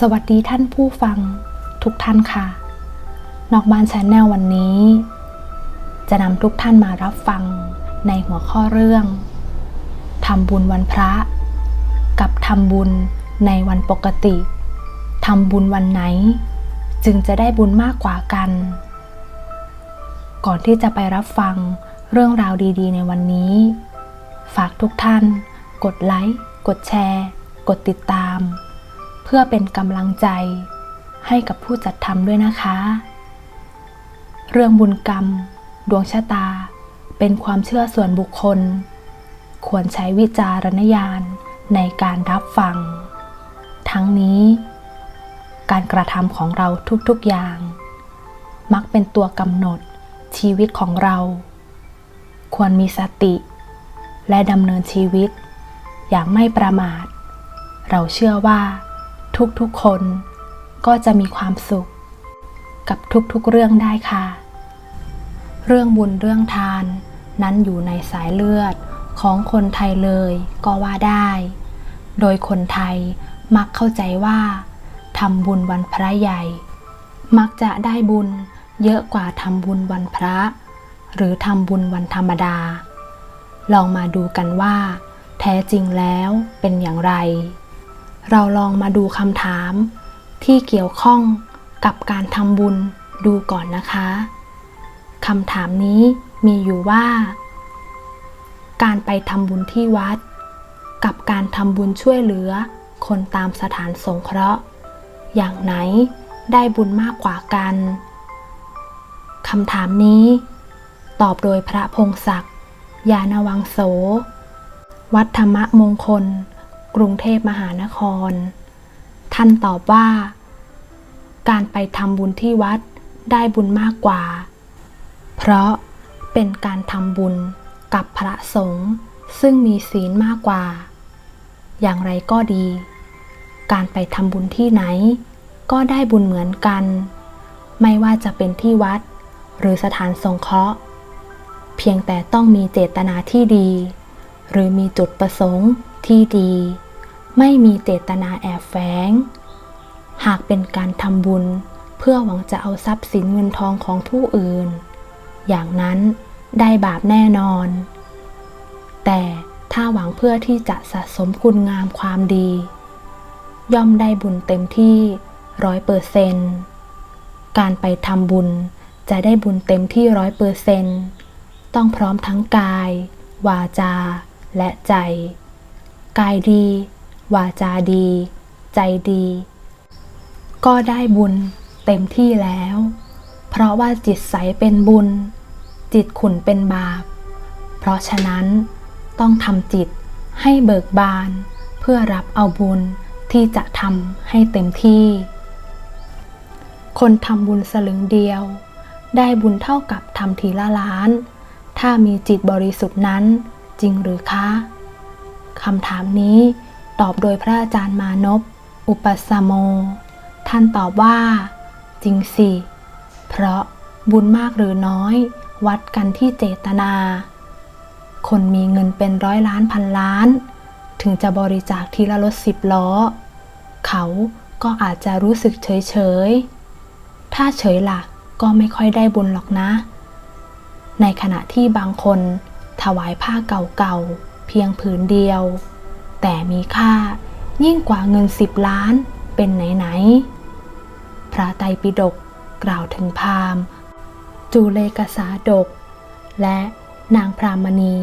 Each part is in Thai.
สวัสดีท่านผู้ฟังทุกท่านค่ะ นอกบ้านชาแนลวันนี้ จะนำทุกท่านมารับฟังในหัวข้อเรื่องทำบุญวันพระ กับทำบุญในวันปกติทำบุญวันไหน จึงจะได้บุญมากกว่ากัน ก่อนที่จะไปรับฟังเรื่องราวดีๆ ในวันนี้ ฝากทุกท่าน กดไลค์ กดแชร์ กดติดตาม เพื่อเป็นกำลังใจให้กับผู้จัดทำด้วยนะคะ เรื่องบุญกรรม ดวงชะตา เป็นความเชื่อส่วนบุคคล ควรใช้วิจารณญาณในการรับฟัง ทั้งนี้ การกระทำของเราทุกๆอย่าง มักเป็นตัวกำหนดชีวิตของเรา ควรมีสติ และดำเนินชีวิต อย่างไม่ประมาท เราเชื่อว่า ทุกๆคนก็จะมีความสุข กับทุกๆเรื่องได้ค่ะ เรื่องบุญเรื่องทานนั้นอยู่ในสายเลือดของคนไทยเลยก็ว่าได้ โดยคนไทยมักเข้าใจว่าทำบุญวันพระใหญ่ มักจะได้บุญเยอะกว่าทำบุญวันพระ หรือทำบุญวันธรรมดา ลองมาดูกันว่า แท้จริงแล้วเป็นอย่างไร เราลองมาดูคำถาม ที่เกี่ยวข้องกับการทำบุญดูก่อนนะคะคำถามนี้มีอยู่ว่า การไปทำบุญที่วัด กับการทำบุญช่วยเหลือ คนตามสถานสงเคราะห์ อย่างไหนได้บุญมากกว่ากันคำถามนี้ ตอบโดยพระพงศักดิ์ยานวังโส วัดธรรมมงคล กรุงเทพมหานคร ท่านตอบว่า การไปทำบุญที่วัดได้บุญมากกว่า เพราะเป็นการทำบุญกับพระสงฆ์ซึ่งมีศีลมากกว่า อย่างไรก็ดี การไปทำบุญที่ไหน ก็ได้บุญเหมือนกัน ไม่ว่าจะเป็นที่วัด หรือสถานสงเคราะห์ เพียงแต่ต้องมีเจตนาที่ดี หรือมีจุดประสงค์ที่ดี ไม่มีเจตนาแอบแฝง หากเป็นการทำบุญเพื่อหวังจะเอาทรัพย์สินเงินทองของผู้อื่น อย่างนั้นได้บาปแน่นอน แต่ถ้าหวังเพื่อที่จะสะสมคุณงามความดี ย่อมได้บุญเต็มที่ร้อยเปอร์เซนการไปทำบุญจะได้บุญเต็มที่ร้อยเปอร์เซนต้องพร้อมทั้งกาย วาจา และใจ กายดี วาจาดี ใจดี ก็ได้บุญเต็มที่แล้ว เพราะว่าจิตใสเป็นบุญ จิตขุนเป็นบาป เพราะฉะนั้นต้องทำจิตให้เบิกบาน เพื่อรับเอาบุญที่จะทำให้เต็มที่ คนทำบุญสลึงเดียว ได้บุญเท่ากับทำทีละล้าน ถ้ามีจิตบริสุทธิ์นั้นจริงหรือคะคำถามนี้ ตอบโดยพระอาจารย์มานพอุปสมโม ท่านตอบว่า จริงสิ เพราะบุญมากหรือน้อย วัดกันที่เจตนา คนมีเงินเป็นร้อยล้านพันล้าน ถึงจะบริจาคทีละรถสิบล้อ เขาก็อาจจะรู้สึกเฉยเฉยๆถ้าเฉยล่ะก็ไม่ค่อยได้บุญหรอกนะ ในขณะที่บางคนถวายผ้าเก่าๆเพียงผืนเดียว แต่มีค่ายิ่งกว่าเงินสิบล้านเป็นไหนๆ พระไตรปิฎกกล่าวถึงพราหมณ์ จูเลกษาดก และนางพรามณี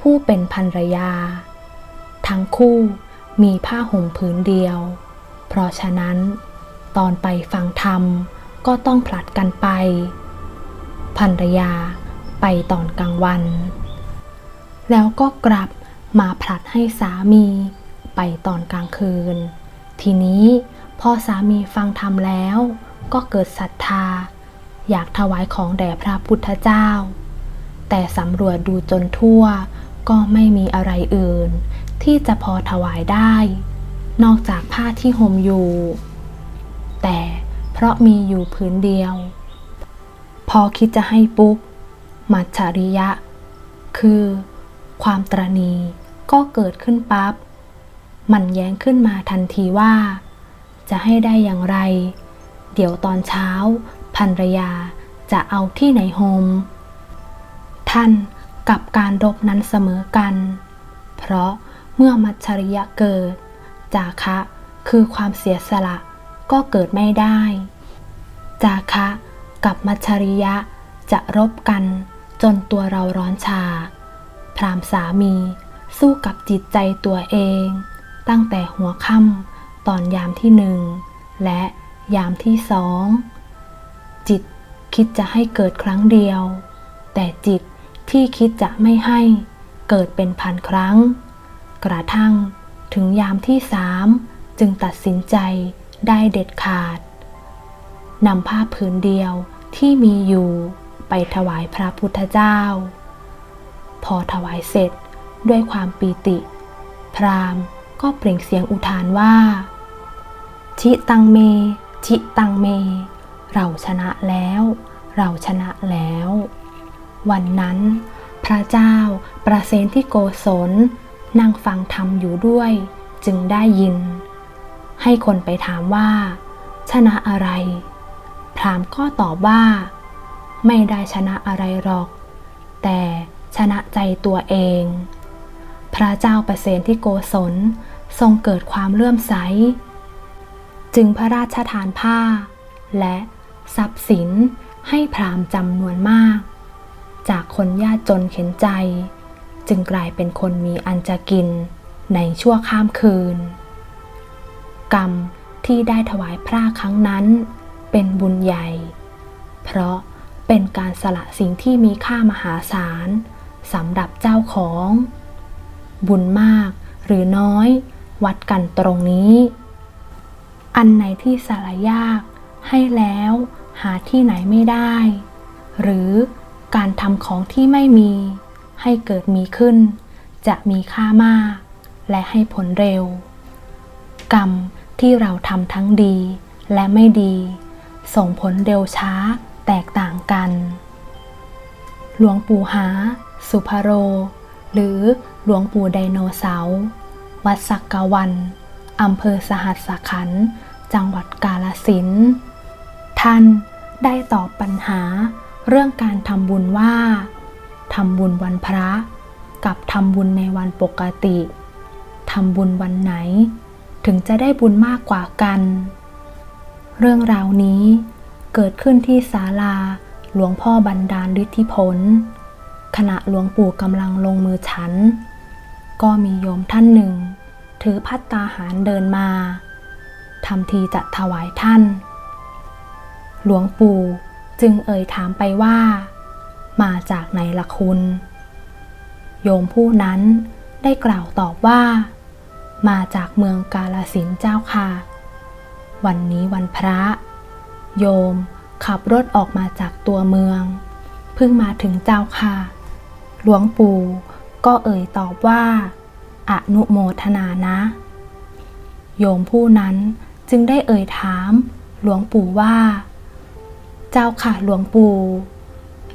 ผู้เป็นภรรยา ทั้งคู่มีผ้าห่มผืนเดียว เพราะฉะนั้น ตอนไปฟังธรรมก็ต้องผลัดกันไป ภรรยาไปตอนกลางวัน แล้วก็กลับ มาผลัดให้สามีไปตอนกลางคืน ทีนี้พอสามีฟังธรรมแล้ว ก็เกิดศรัทธา อยากถวายของแด่พระพุทธเจ้า แต่สำรวจดูจนทั่วก็ไม่มีอะไรอื่น ที่จะพอถวายได้ นอกจากผ้าที่ห่มอยู่ แต่เพราะมีอยู่ผืนเดียว พอคิดจะให้ปุ๊บมัจฉริยะ คือความตรณี ก็เกิดขึ้นปับ๊บ มันแย้งขึ้นมาทันทีว่า จะให้ได้อย่างไร เดี๋ยวตอนเช้าภรรยาจะเอาที่ไหนโฮม ท่านกับการรบนั้นเสมอกัน เพราะเมื่อมัจฉริยะเกิด จาคะคือความเสียสละก็เกิดไม่ได้ จาคะกับมัจฉริยะจะรบกันจนตัวเราร้อนชา พรามสามี สู้กับจิตใจตัวเอง ตั้งแต่หัวค่ำตอนยามที่หนึ่งและยามที่สอง จิตคิดจะให้เกิดครั้งเดียว แต่จิตที่คิดจะไม่ให้เกิดเป็นพันครั้ง กระทั่งถึงยามที่สามจึงตัดสินใจได้เด็ดขาดนำผ้าผืนเดียวที่มีอยู่ไปถวายพระพุทธเจ้า พอถวายเสร็จ ด้วยความปีติ พราหม์ก็เปล่งเสียงอุทานว่า ชิตังเม ชิตังเม เราชนะแล้ว เราชนะแล้ว วันนั้น พระเจ้าประเซนที่โกศลนั่งฟังธรรมอยู่ด้วย จึงได้ยิน ให้คนไปถามว่า ชนะอะไร พราหม์ก็ตอบว่า ไม่ได้ชนะอะไรหรอก แต่ชนะใจตัวเอง พระเจ้าประเสนที่โกศลทรงเกิดความเลื่อมใส จึงพระราชทานผ้า และทรัพย์สินให้พราหมณ์จำนวนมาก จากคนยากจนเข็นใจ จึงกลายเป็นคนมีอันจะกินในชั่วข้ามคืน กรรมที่ได้ถวายพระครั้งนั้นเป็นบุญใหญ่ เพราะเป็นการสละสิ่งที่มีค่ามหาศาลสำหรับเจ้าของ บุญมากหรือน้อย วัดกันตรงนี้ อันไหนที่สละยาก ให้แล้วหาที่ไหนไม่ได้ หรือการทำของที่ไม่มี ให้เกิดมีขึ้น จะมีค่ามาก และให้ผลเร็ว กรรมที่เราทำทั้งดีและไม่ดี ส่งผลเร็วช้าแตกต่างกัน หลวงปู่หา สุภโร หรือหลวงปู่ไดโนเสาร์วัดสักกวันอำเภอสหัสขันธ์จังหวัดกาลสินท่านได้ตอบปัญหาเรื่องการทำบุญว่าทำบุญวันพระ กับทำบุญในวันปกติทำบุญวันไหน ถึงจะได้บุญมากกว่ากัน เรื่องราวนี้เกิดขึ้นที่ศาลาหลวงพ่อบันดาลฤทธิผล ขณะหลวงปู่กำลังลงมือฉัน ก็มีโยมท่านหนึ่ง ถือพัตตาหารเดินมาทำทีจะถวายท่าน หลวงปู่จึงเอ่ยถามไปว่า มาจากไหนล่ะคุณ โยมผู้นั้นได้กล่าวตอบว่า มาจากเมืองกาลสินเจ้าค่ะ วันนี้วันพระ โยมขับรถออกมาจากตัวเมือง เพิ่งมาถึงเจ้าค่ะ หลวงปู่ก็เอ่ยตอบว่า อนุโมทนานะ โยมผู้นั้นจึงได้เอ่ยถาม หลวงปู่ว่า เจ้าค่ะหลวงปู่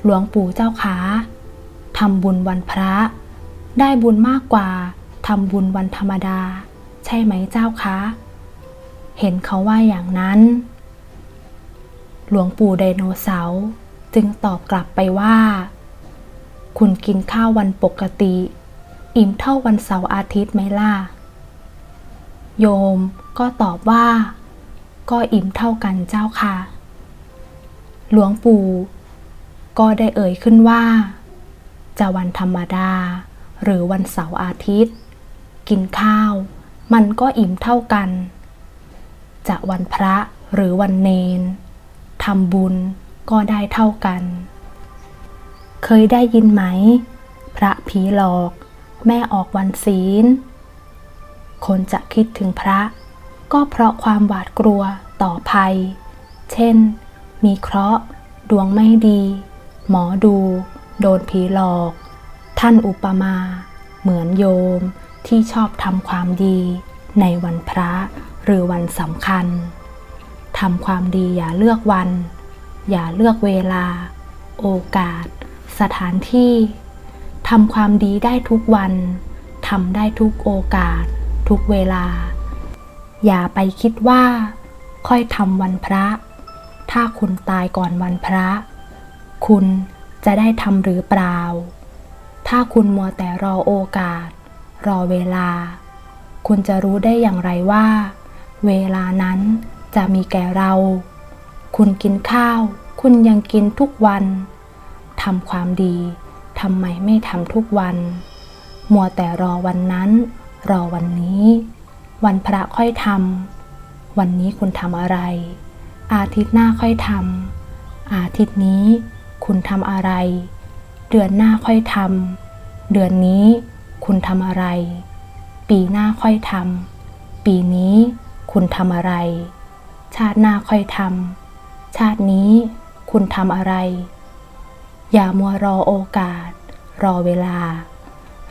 หลวงปู่เจ้าขาทำบุญวันพระ ได้บุญมากกว่าทำบุญวันธรรมดา ใช่ไหมเจ้าคะ เห็นเขาว่าอย่างนั้น หลวงปู่ไดโนเสาร์จึงตอบกลับไปว่า คุณกินข้าววันปกติ อิ่มเท่าวันเสาร์อาทิตย์ไหมล่ะ โยมก็ตอบว่า ก็อิ่มเท่ากันเจ้าค่ะ หลวงปู่ก็ได้เอ่ยขึ้นว่า จะวันธรรมดา หรือวันเสาร์อาทิตย์ กินข้าว มันก็อิ่มเท่ากัน จะวันพระหรือวันเนนทำบุญก็ได้เท่ากัน เคยได้ยินไหม พระผีหลอก แม่ออกวันศีล คนจะคิดถึงพระ ก็เพราะความหวาดกลัวต่อภัย เช่น มีเคราะห์ ดวงไม่ดี หมอดู โดนผีหลอก ท่านอุปมา เหมือนโยมที่ชอบทำความดีในวันพระหรือวันสำคัญทำความดีอย่าเลือกวัน อย่าเลือกเวลา โอกาส สถานที่ทำความดีได้ทุกวันทำได้ทุกโอกาส ทุกเวลา อย่าไปคิดว่า ค่อยทำวันพระ ถ้าคุณตายก่อนวันพระ คุณจะได้ทำหรือเปล่า ถ้าคุณมัวแต่รอโอกาส รอเวลา คุณจะรู้ได้อย่างไรว่า เวลานั้นจะมีแก่เรา คุณกินข้าว คุณยังกินทุกวัน ทำความดีทำไมไม่ทำทุกวัน มัวแต่รอวันนั้น รอวันนี้ วันพระค่อยทำวันนี้คุณทำอะไร อาทิตย์หน้าค่อยทำอาทิตย์นี้คุณทำอะไร เดือนหน้าค่อยทำเดือนนี้คุณทำอะไร ปีหน้าค่อยทำปีนี้คุณทำอะไร ชาติหน้าค่อยทำชาตินี้คุณทำอะไร อย่ามัวรอโอกาส รอเวลา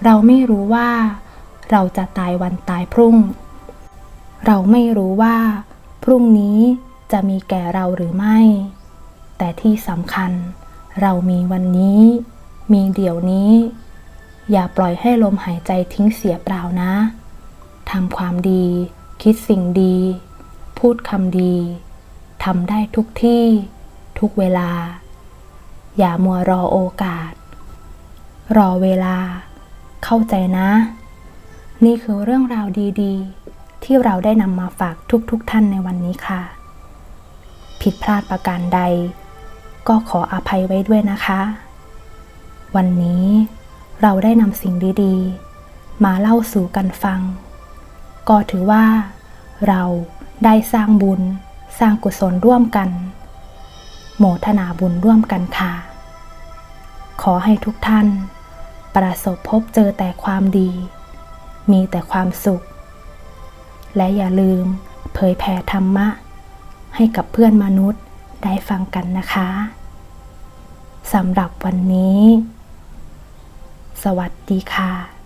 เราไม่รู้ว่า เราจะตายวันตายพรุ่ง เราไม่รู้ว่า พรุ่งนี้จะมีแก่เราหรือไม่ แต่ที่สำคัญ เรามีวันนี้ มีเดี๋ยวนี้ อย่าปล่อยให้ลมหายใจทิ้งเสียเปล่านะทำความดี คิดสิ่งดี พูดคำดีทำได้ทุกที่ ทุกเวลา อย่ามัวรอโอกาส รอเวลา เข้าใจนะ นี่คือเรื่องราวดีๆ ที่เราได้นำมาฝากทุกๆทท่านในวันนี้ค่ะ ผิดพลาดประการใด ก็ขออภัยไว้ด้วยนะคะ วันนี้เราได้นำสิ่งดีๆ มาเล่าสู่กันฟัง ก็ถือว่า เราได้สร้างบุญ สร้างกุศลร่วมกัน โมทนาบุญร่วมกันค่ะ ขอให้ทุกท่าน ประสบพบเจอแต่ความดี มีแต่ความสุข และอย่าลืมเผยแผ่ธรรมะ ให้กับเพื่อนมนุษย์ได้ฟังกันนะคะสำหรับวันนี้ สวัสดีค่ะ